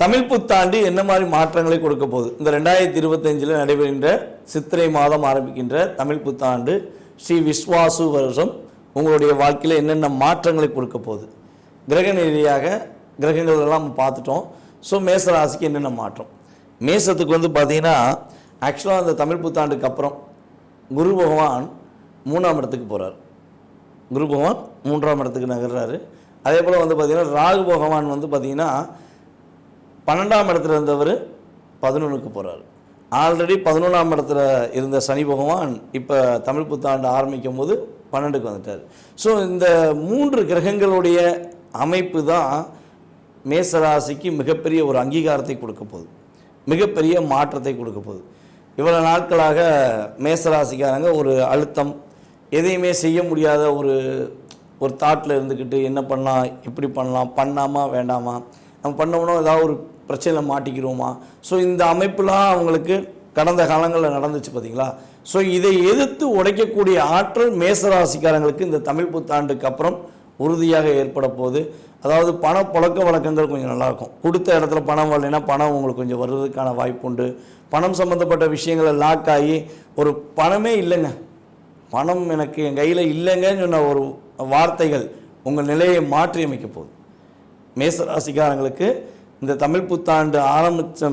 தமிழ் புத்தாண்டு என்ன மாதிரி மாற்றங்களை கொடுக்க போகுது? இந்த ரெண்டாயிரத்தி இருபத்தஞ்சில் நடைபெறுகின்ற சித்திரை மாதம் ஆரம்பிக்கின்ற தமிழ் புத்தாண்டு ஸ்ரீ விஸ்வாசு வருஷம் உங்களுடைய வாழ்க்கையில் என்னென்ன மாற்றங்களை கொடுக்க போகுது? கிரக ரீதியாக கிரகங்களெல்லாம் நம்ம பார்த்துட்டோம். ஸோ மேச ராசிக்கு என்னென்ன மாற்றம்? மேசத்துக்கு வந்து பார்த்தீங்கன்னா ஆக்சுவலாக அந்த தமிழ் புத்தாண்டுக்கு அப்புறம் குரு பகவான் மூணாம் இடத்துக்கு போகிறார் குரு பகவான் மூன்றாம் இடத்துக்கு நகர்றாரு. அதே போல் வந்து பார்த்திங்கன்னா ராகு பகவான் வந்து பார்த்திங்கன்னா பன்னெண்டாம் இடத்துல இருந்தவர் பதினொன்றுக்கு போகிறார் ஆல்ரெடி பதினொன்றாம் இடத்துல இருந்த சனி பகவான் இப்போ தமிழ் புத்தாண்டு ஆரம்பிக்கும் போது பன்னெண்டுக்கு வந்துட்டார். ஸோ இந்த மூன்று கிரகங்களுடைய அமைப்பு தான் மேசராசிக்கு மிகப்பெரிய ஒரு அங்கீகாரத்தை கொடுக்க போகுது. மிகப்பெரிய மாற்றத்தை கொடுக்க போகுது. இவ்வளோ நாட்களாக மேசராசிக்காரங்க ஒரு அழுத்தம் எதையுமே செய்ய முடியாத ஒரு ஒரு தாட்டில் இருந்துக்கிட்டு என்ன பண்ணலாம் எப்படி பண்ணலாம் பண்ணாமா வேண்டாமா நம்ம பண்ணோம்னா ஏதாவது ஒரு பிரச்சனையில் மாட்டிக்கிறோமா ஸோ இந்த அமைப்புலாம் அவங்களுக்கு கடந்த காலங்களில் நடந்துச்சு பார்த்தீங்களா ஸோ இதை எதிர்த்து உடைக்கக்கூடிய ஆற்றல் மேசராசிக்காரங்களுக்கு இந்த தமிழ் புத்தாண்டுக்கு அப்புறம் உறுதியாக ஏற்பட போகுது. அதாவது பண புழக்க வழக்கங்கள் கொஞ்சம் நல்லாயிருக்கும். கொடுத்த இடத்துல பணம் வரலைன்னா பணம் உங்களுக்கு கொஞ்சம் வர்றதுக்கான வாய்ப்பு உண்டு. பணம் சம்மந்தப்பட்ட விஷயங்களை லாக் ஆகி ஒரு பணமே இல்லைங்க. பணம் எனக்கு என் கையில் இல்லைங்கன்னு சொன்ன ஒரு வார்த்தைகள் உங்கள் நிலையை மாற்றி அமைக்க போகுது. மேசராசிக்காரங்களுக்கு இந்த தமிழ் புத்தாண்டு ஆரம்பித்த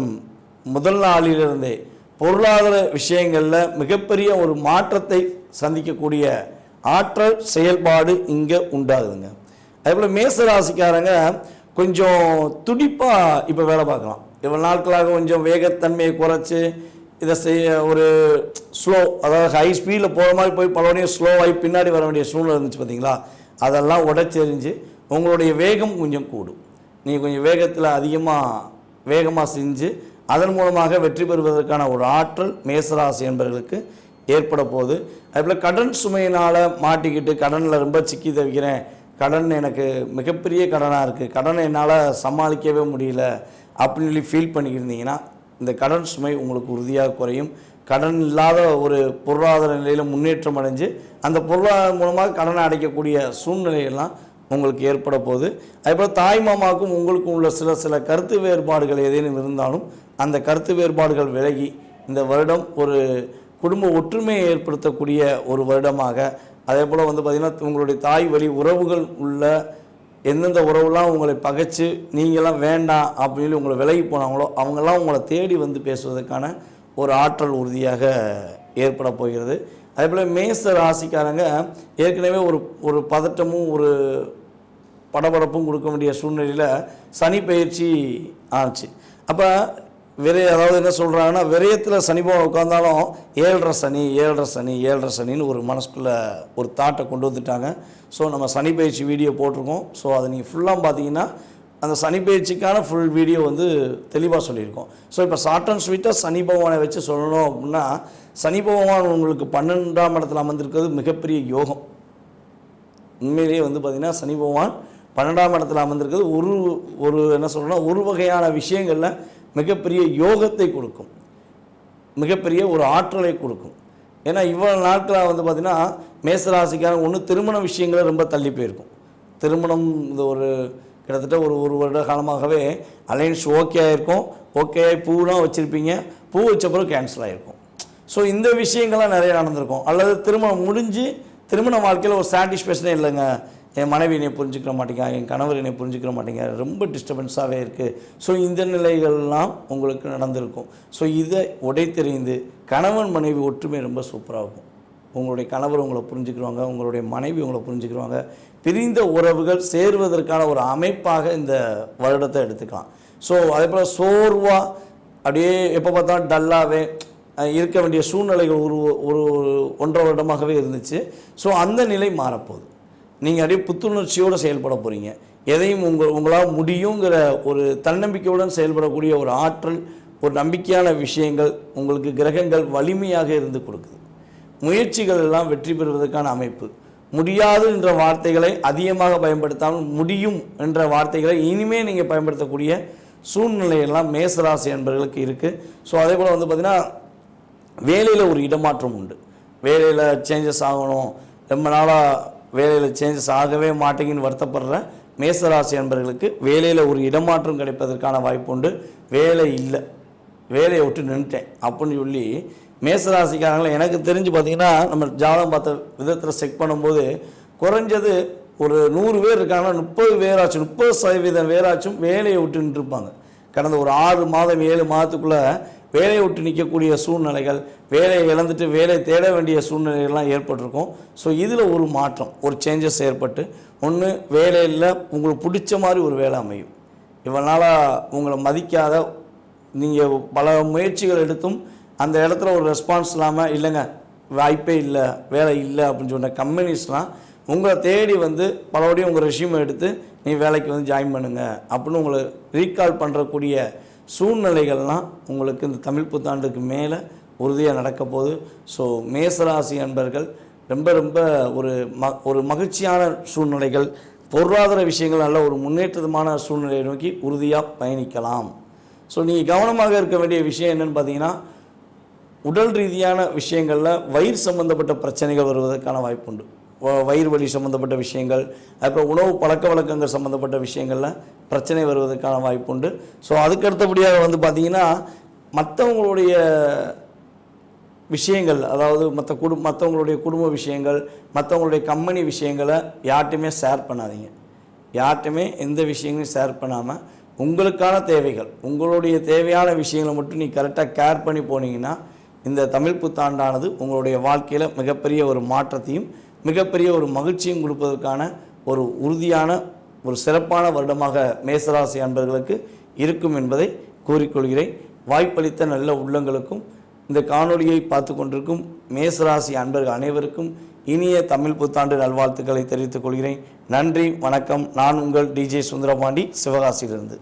முதல் நாளிலிருந்தே பொருளாதார விஷயங்களில் மிகப்பெரிய ஒரு மாற்றத்தை சந்திக்கக்கூடிய ஆற்றல் செயல்பாடு இங்கே உண்டாகுதுங்க. அதேபோல் மேசராசிக்காரங்க கொஞ்சம் துடிப்பாக இப்போ வேலை பார்க்கலாம். இவ்வளோ நாட்களாக கொஞ்சம் வேகத்தன்மையை குறைச்சி இதை செய்ய ஒரு ஸ்லோ அதாவது ஹை ஸ்பீடில் போகிற மாதிரி போய் பலவனையும் ஸ்லோவாகி பின்னாடி வர வேண்டிய சூழ்நிலை இருந்துச்சு பார்த்தீங்களா அதெல்லாம் உடச்செறிஞ்சு உங்களுடைய வேகம் கொஞ்சம் கூடும். நீங்கள் கொஞ்சம் வேகத்தில் அதிகமாக வேகமாக செஞ்சு அதன் மூலமாக வெற்றி பெறுவதற்கான ஒரு ஆற்றல் மேசராசி என்பவர்களுக்கு ஏற்பட போகுது. அதுபோல் கடன் சுமையினால் மாட்டிக்கிட்டு கடனில் ரொம்ப சிக்கி தவிக்கிறேன். கடன் எனக்கு மிகப்பெரிய கடனாக இருக்குது கடனை என்னால் சமாளிக்கவே முடியல அப்படின்னு சொல்லி ஃபீல் பண்ணிக்கிருந்தீங்கன்னா இந்த கடன் சுமை உங்களுக்கு உறுதியாக குறையும். கடன் இல்லாத ஒரு பொருளாதார நிலையில் முன்னேற்றம் அடைஞ்சு அந்த பொருளாதாரம் மூலமாக கடனை அடைக்கக்கூடிய சூழ்நிலையெல்லாம் உங்களுக்கு ஏற்பட போகுது. அதேபோல் தாய் மாமாவுக்கும் உங்களுக்கும் உள்ள சில சில கருத்து வேறுபாடுகள் ஏதேனும் இருந்தாலும் அந்த கருத்து வேறுபாடுகள் விலகி இந்த வருடம் ஒரு குடும்ப ஒற்றுமையை ஏற்படுத்தக்கூடிய ஒரு வருடமாக. அதே போல் வந்து பார்த்திங்கன்னா உங்களுடைய தாய் வழி உறவுகள் உள்ள எந்தெந்த உறவுலாம் உங்களை பகைச்சு நீங்களாம் வேண்டாம் அப்படின்னு உங்களை விலகி போனாங்களோ அவங்கெல்லாம் உங்களை தேடி வந்து பேசுவதற்கான ஒரு ஆற்றல் உறுதியாக ஏற்பட போகிறது. அதே போல் மேச ராசிக்காரங்க ஏற்கனவே ஒரு ஒரு பதட்டமும் ஒரு படபடப்பும் கொடுக்க வேண்டிய சூழ்நிலையில் சனி பயிற்சி ஆச்சு. அப்போ விரை அதாவது என்ன சொல்கிறாங்கன்னா விரயத்தில் சனி பகவான் உட்காந்தாலும் ஏழரை சனி ஏழரை சனி ஏழரை சனின்னு ஒரு மனசுக்குள்ளே ஒரு தாட்டை கொண்டு வந்துட்டாங்க. ஸோ நம்ம சனி பயிற்சி வீடியோ போட்டிருக்கோம். ஸோ அதை நீங்கள் ஃபுல்லாக பார்த்தீங்கன்னா அந்த சனி பயிற்சிக்கான ஃபுல் வீடியோ வந்து தெளிவாக சொல்லியிருக்கோம். ஸோ இப்போ ஷார்ட் அண்ட் ஸ்வீட்டாக சனி பகவானை வச்சு சொல்லணும் அப்படின்னா சனி பகவான் உங்களுக்கு பன்னெண்டாம் இடத்துல அமர்ந்திருக்கிறது மிகப்பெரிய யோகம். உண்மையிலேயே வந்து பார்த்திங்கன்னா சனி பகவான் பன்னெண்டாம் இடத்துல அமர்ந்திருக்கிறது ஒரு ஒரு என்ன சொல்லணும்னா ஒரு வகையான விஷயங்களில் மிகப்பெரிய யோகத்தை கொடுக்கும். மிகப்பெரிய ஒரு ஆற்றலை கொடுக்கும். ஏன்னா இவ்வளோ நாட்களாக வந்து பார்த்திங்கன்னா மேசராசிக்கான ஒன்று திருமண விஷயங்களை ரொம்ப தள்ளி போயிருக்கும். திருமணம் இந்த ஒரு கிட்டத்தட்ட ஒரு ஒரு வருட காலமாகவே அலைன்ஸ் ஓகே ஆகிருக்கும் ஓகே பூலாம் வச்சுருப்பீங்க. பூ வச்சப்பறம் கேன்சல் ஆகிருக்கும் ஸோ இந்த விஷயங்கள்லாம் நிறைய நடந்திருக்கும். அல்லது திருமணம் முடிஞ்சு திருமண வாழ்க்கையில் ஒரு சாட்டிஸ்ஃபேக்ஷனே இல்லைங்க. என் மனைவி என்னை புரிஞ்சுக்கிற மாட்டேங்க என் கணவர் என்னை புரிஞ்சுக்கிற மாட்டேங்க. ரொம்ப டிஸ்டர்பன்ஸாகவே இருக்குது ஸோ இந்த நிலைகள்லாம் உங்களுக்கு நடந்திருக்கும். ஸோ இதை உடைத்தெறிந்து கணவன் மனைவி ஒற்றுமை ரொம்ப சூப்பராக இருக்கும். உங்களுடைய கணவர் உங்களை புரிஞ்சுக்கிறவங்க உங்களுடைய மனைவி உங்களை புரிஞ்சுக்கிறவங்க பிரிந்த உறவுகள் சேருவதற்கான ஒரு அமைப்பாக இந்த வருடத்தை எடுத்துக்கலாம். ஸோ அதே போல் சோர்வாக அப்படியே எப்போ பார்த்தாலும் டல்லாகவே இருக்க வேண்டிய சூழ்நிலைகள் ஒரு ஒரு ஒரு ஒன்றரை வருடமாகவே இருந்துச்சு. ஸோ அந்த நிலை மாறப்போகுது. நீங்கள் அப்படியே புத்துணர்ச்சியோடு செயல்பட போகிறீங்க எதையும் உங்கள் உங்களால் முடியுங்கிற ஒரு தன்னம்பிக்கையுடன் செயல்படக்கூடிய ஒரு ஆற்றல் ஒரு நம்பிக்கையான விஷயங்கள் உங்களுக்கு கிரகங்கள் வலிமையாக இருந்து கொடுக்குது. முயற்சிகள் எல்லாம் வெற்றி பெறுவதற்கான அமைப்பு. முடியாது என்ற வார்த்தைகளை அதிகமாக பயன்படுத்தாமல் முடியும் என்ற வார்த்தைகளை இனிமே நீங்கள் பயன்படுத்தக்கூடிய சூழ்நிலையெல்லாம் மேசராசி என்பவர்களுக்கு இருக்குது ஸோ அதே போல் வந்து பார்த்திங்கன்னா வேலையில் ஒரு இடமாற்றம் உண்டு. வேலையில் சேஞ்சஸ் ஆகணும். ரொம்ப நாளாக வேலையில் சேஞ்சஸ் ஆகவே மாட்டேங்குன்னு வருத்தப்படுற மேசராசி என்பவர்களுக்கு வேலையில் ஒரு இடமாற்றம் கிடைப்பதற்கான வாய்ப்பு உண்டு. வேலை இல்லை. வேலையை விட்டு நின்றுட்டேன் அப்படின்னு சொல்லி மேசராசிக்காரங்களை எனக்கு தெரிஞ்சு பார்த்தீங்கன்னா நம்ம ஜாதகம் பார்த்த விதத்தில் செக் பண்ணும்போது குறைஞ்சது ஒரு நூறு பேர் இருக்காங்கன்னா முப்பது பேராச்சும் முப்பது சதவீதம் பேராச்சும் வேலையை விட்டு நின்றுருப்பாங்க. கடந்த ஒரு ஆறு மாதம் ஏழு மாதத்துக்குள்ளே வேலையை விட்டு நிற்கக்கூடிய சூழ்நிலைகள் வேலையை இழந்துட்டு வேலையை தேட வேண்டிய சூழ்நிலைகள்லாம் ஏற்பட்டிருக்கும். ஸோ இதில் ஒரு மாற்றம் ஒரு சேஞ்சஸ் ஏற்பட்டு ஒன்று வேலையில் உங்களுக்கு பிடிச்ச மாதிரி ஒரு வேலை அமையும். இவனால் உங்களை மதிக்காத நீங்கள் பல முயற்சிகள் எடுத்தும் அந்த இடத்துல ஒரு ரெஸ்பான்ஸ் இல்லாமல் இல்லைங்க வாய்ப்பே இல்லை வேலை இல்லை அப்படின்னு சொன்ன கம்பெனிஸ்லாம் உங்களை தேடி வந்து பலபடியும் உங்கள் ரெஷ்யூமை எடுத்து நீ வேலைக்கு வந்து ஜாயின் பண்ணுங்க. அப்படின்னு உங்களை ரீகால் பண்ணுறக்கூடிய சூழ்நிலைகள்லாம் உங்களுக்கு இந்த தமிழ் புத்தாண்டுக்கு மேலே உறுதியாக நடக்க போகுது. ஸோ மேசராசி அன்பர்கள் ரொம்ப ரொம்ப ஒரு ம ஒரு மகிழ்ச்சியான சூழ்நிலைகள் பொருளாதார விஷயங்கள் நல்ல ஒரு முன்னேற்றமான சூழ்நிலையை நோக்கி உறுதியாக பயணிக்கலாம். ஸோ நீங்கள் கவனமாக இருக்க வேண்டிய விஷயம் என்னென்னு பார்த்தீங்கன்னா உடல் ரீதியான விஷயங்களில் வயிறு சம்பந்தப்பட்ட பிரச்சனைகள் வருவதற்கான வாய்ப்புண்டு. வ- வயிறு வலி சம்பந்தப்பட்ட விஷயங்கள் அப்புறம் உணவு பழக்க வழக்கங்கள் சம்பந்தப்பட்ட விஷயங்களில் பிரச்சனை வருவதற்கான வாய்ப்புண்டு. ஸோ அதுக்கு அடுத்தபடியாக வந்து பார்த்திங்கன்னா மற்றவங்களுடைய விஷயங்கள் அதாவது மற்ற குடும் மற்றவங்களுடைய குடும்ப விஷயங்கள் மற்றவங்களுடைய கம்பெனி விஷயங்களை யார்ட்டையுமே ஷேர் பண்ணாதீங்க. யார்ட்டையுமே எந்த விஷயங்களையும் ஷேர் பண்ணாமல் உங்களுக்கான தேவைகள் உங்களுடைய தேவையான விஷயங்களை மட்டும் நீ கரெக்டாக கேர் பண்ணி போனீங்கன்னா இந்த தமிழ் புத்தாண்டானது உங்களுடைய வாழ்க்கையில் மிகப்பெரிய ஒரு மாற்றத்தையும் மிகப்பெரிய ஒரு மகிழ்ச்சியும் கொடுப்பதற்கான ஒரு உறுதியான ஒரு சிறப்பான வருடமாக மேசராசி அன்பர்களுக்கு இருக்கும் என்பதை கூறிக்கொள்கிறேன். வாய்ப்பளித்த நல்ல உள்ளங்களுக்கும் இந்த காணொளியை பார்த்து கொண்டிருக்கும் மேசராசி அன்பர்கள் அனைவருக்கும் இனிய தமிழ் புத்தாண்டு நல்வாழ்த்துக்களை தெரிவித்துக் கொள்கிறேன். நன்றி வணக்கம். நான் உங்கள் டிஜே சுந்தரபாண்டி சிவகாசியிலிருந்து.